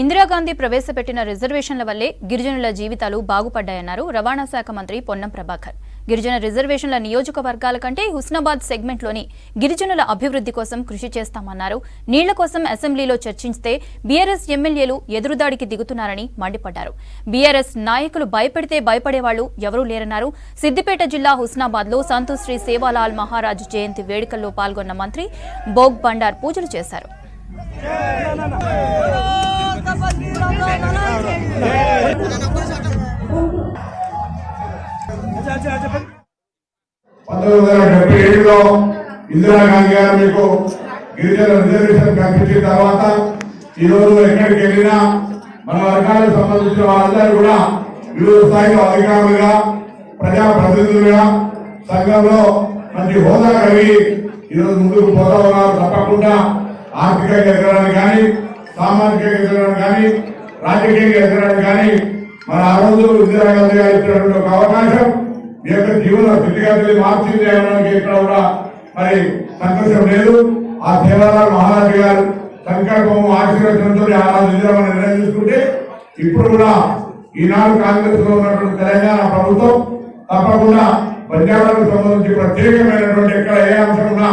ఇందిరాగాంధీ ప్రవేశపెట్టిన రిజర్వేషన్ల వల్లే గిరిజనుల జీవితాలు బాగుపడ్డాయన్నారు రవాణా శాఖ మంత్రి పొన్నం ప్రభాకర్. గిరిజన రిజర్వేషన్ల నియోజకవర్గాల కంటే హుస్నాబాద్ సెగ్మెంట్లోని గిరిజనుల అభివృద్ధి కోసం కృషి చేస్తామన్నారు. నీళ్ళ కోసం అసెంబ్లీలో చర్చిస్తే బీఆర్ఎస్ ఎమ్మెల్యేలు ఎదురుదాడికి దిగుతున్నారని మండిపడ్డారు. బీఆర్ఎస్ నాయకులు భయపెడితే భయపడేవాళ్ళు ఎవరూ లేరన్నారు. సిద్దిపేట జిల్లా హుస్నాబాద్లో సంతు శ్రీ సేవాలాల్ మహారాజ్ జయంతి వేడుకల్లో పాల్గొన్న మంత్రి బోగ్ బండార్ పూజలు చేశారు. పంతొమ్మిది వందల డెబ్బై ఏడులో ఇందిరాగాంధీ గారు మీకు గిరిజన రిజర్వేషన్ కల్పించిన తర్వాత ఈ రోజు ఎక్కడికి వెళ్ళినా మన వర్గాలకు సంబంధించిన వాళ్ళందరూ కూడా వివిధ స్థాయిలో అధికారులుగా ప్రజాప్రతినిధులుగా సంఘంలో మంచి హోదా కలిగి ఈరోజు ముందుకు పోతా ఉన్నారు. తప్పకుండా ఆర్థికంగా ఎదగడానికి కానీ సామాజికంగా ఎదగడం కానీ రాజకీయంగా ఎదగడం కానీ మన ఆ రోజు ఇందిరాగాంధీ గారు ఇచ్చినటువంటి ఒక అవకాశం మీ యొక్క జీవన స్థితిగతులు మార్చింది అనడానికి ఇక్కడ కూడా మరి సంతోషం లేదు. ఆ సేవాలాల్ మహారాజు గారు సంకల్పం ఆశీర్వచనంతో ఆ రోజు ఇందిరామని నిర్ణయం తీసుకుంటే ఇప్పుడు కూడా ఈనాడు కాంగ్రెస్లో ఉన్నటువంటి తెలంగాణ ప్రభుత్వం తప్పకుండా పంజాబ్లకు సంబంధించి ప్రత్యేకమైనటువంటి ఎక్కడ ఏ అంశం ఉన్నా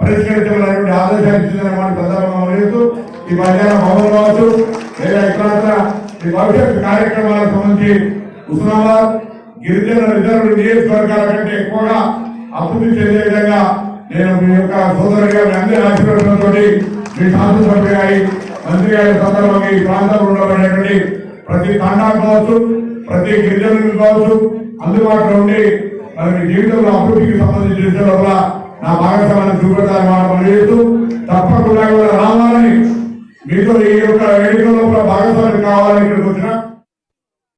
పరిష్కరించమనేటువంటి ఆదేశాలు ఇచ్చిందని మన సందర్భంగా లేదు ఈ పంజాబ్ భవన్ కావచ్చు లేదా ఇతరత్ర ఈ భవిష్యత్ కార్యక్రమాలకు సంబంధించి హుస్నాబాద్ గిరిజన రిజర్వ్ నియోజకవర్గాల కంటే ఎక్కువగా అభివృద్ధి చెందే విధంగా నేను మీ యొక్క సోదరుగా మీ అందరి ఆశీర్వాదంతో మీ శాసనసభ్యులు గారి మంత్రి గారి సందర్భంగా ఈ ప్రాంతంలో ఉండబడేటువంటి ప్రతి తండా కావచ్చు ప్రతి గిరిజనులు కావచ్చు అందుబాటులో ఉండి మరి మీ జీవితంలో అభివృద్ధికి సంబంధించిన విషయంలో నా భాగస్వామ్యాన్ని చూపెడతాను మాట పనిచేస్తూ తప్పకుండా కూడా రావాలని మీతో ఈ యొక్క వేడుకలో కూడా భాగస్వామి కావాలని ఇక్కడికి వచ్చినా